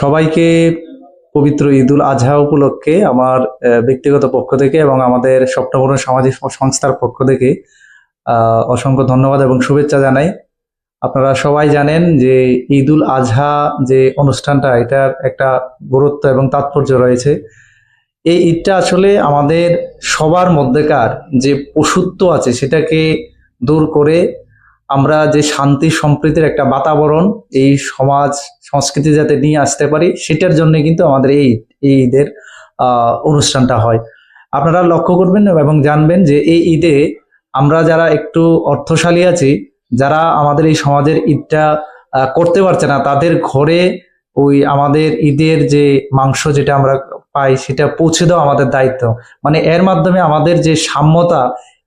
সবাইকে পবিত্র ঈদুল আজহা উপলক্ষে আমার ব্যক্তিগত পক্ষ থেকে এবং আমাদের স্বপ্নপূরণ সামাজিক সংস্থার পক্ষ থেকে অসংখ্য ধন্যবাদ এবং শুভেচ্ছা জানাই। আপনারা সবাই জানেন যে ঈদুল আজহা যে অনুষ্ঠানটা, এটার একটা গুরুত্ব এবং তাৎপর্য রয়েছে। এই ঈদটা আসলে আমাদের সবার মধ্যেকার যে পশুত্ব আছে, সেটাকে দূর করে আমরা যে শান্তি সম্প্রীতির একটা বাতাবরণ এই সমাজ, সংস্কৃতি যাতে নিয়ে আসতে পারি, সেটার জন্য কিন্তু আমাদের এই এই ঈদের অনুষ্ঠানটা হয়। আপনারা লক্ষ্য করবেন এবং জানবেন যে এই ঈদে আমরা যারা একটু অর্থশালী আছি, যারা আমাদের এই সমাজের ঈদটা করতে পারছে না, তাদের ঘরে ওই আমাদের ঈদের যে মাংস যেটা আমরা পাই, সেটা পৌঁছে দেওয়া আমাদের দায়িত্ব। মানে এর মাধ্যমে আমাদের যে সাম্যতা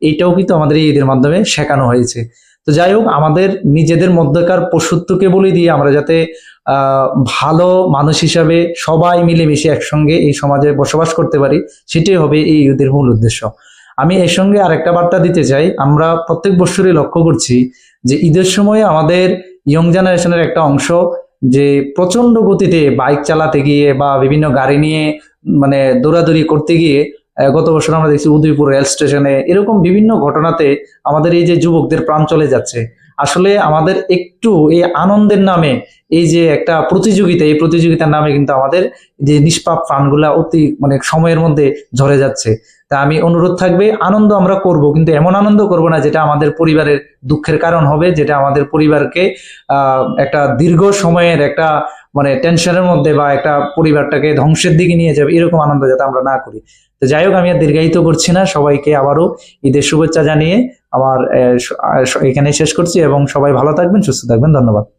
এটাও কিন্তু আমাদের এই ঈদের মাধ্যমে শেখানো হয়েছে। তো যাই হোক, আমাদের নিজেদের মধ্যকার পশুত্বকে বলে দিয়ে আমরা যাতে ভালো মানুষ হিসাবে সবাই মিলেমিশে একসঙ্গে এই সমাজে বসবাস করতে পারি, সেটাই হবে এই ঈদের মূল উদ্দেশ্য। আমি এর সঙ্গে আরেকটা বার্তা দিতে চাই। আমরা প্রত্যেক বছরই লক্ষ্য করছি যে ঈদের সময় আমাদের ইয়ং জেনারেশনের একটা অংশ যে প্রচণ্ড গতিতে বাইক চালাতে গিয়ে বা বিভিন্ন গাড়ি নিয়ে মানে দৌড়াদৌড়ি করতে গিয়ে গত বছর আমরা দেখছি উদয়পুর রেল স্টেশনে এরকম বিভিন্ন ঘটনাতে আমাদের এই যে যুবকদের প্রাণ চলে যাচ্ছে। আসলে আমাদের একটু এই আনন্দের নামে এই যে একটা প্রতিযোগিতা, এই প্রতিযোগিতার নামে কিন্তু আমাদের যে নিষ্পাপ প্রাণগুলা অতি মানে সময়ের মধ্যে ঝরে যাচ্ছে। তা আমি অনুরোধ থাকবে, আনন্দ আমরা করব, কিন্তু এমন আনন্দ করব না যেটা আমাদের পরিবারের দুঃখের কারণ হবে, যেটা আমাদের পরিবারকে একটা দীর্ঘ সময়ের একটা মানে টেনশনের মধ্যে বা একটা পরিবারটাকে ধ্বংসের দিকে নিয়ে যাবে, এরকম আনন্দ যাতে আমরা না করি। তো যাই হোক, আমি আর দীর্ঘায়িত করছি না। সবাইকে আবারও ঈদের শুভেচ্ছা জানিয়ে আমার এখানে শেষ করছি এবং সবাই ভালো থাকবেন, সুস্থ থাকবেন। ধন্যবাদ।